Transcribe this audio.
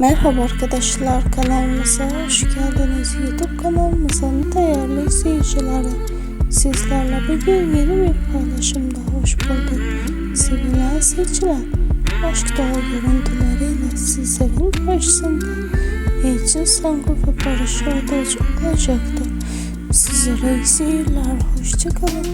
Merhaba arkadaşlar kanalımıza hoş geldiniz. YouTube kanalımızın değerli izleyicileri. Sizlerle bugün yeni bir paylaşımda hoş bulduk. Sevilen izleyiciler, aşk dolu görüntüleriyle sizlerin karşısında Ecin Sangu ve Barış Ortacı olacaktı. Sizlere iyi seyirler, hoşçakalın.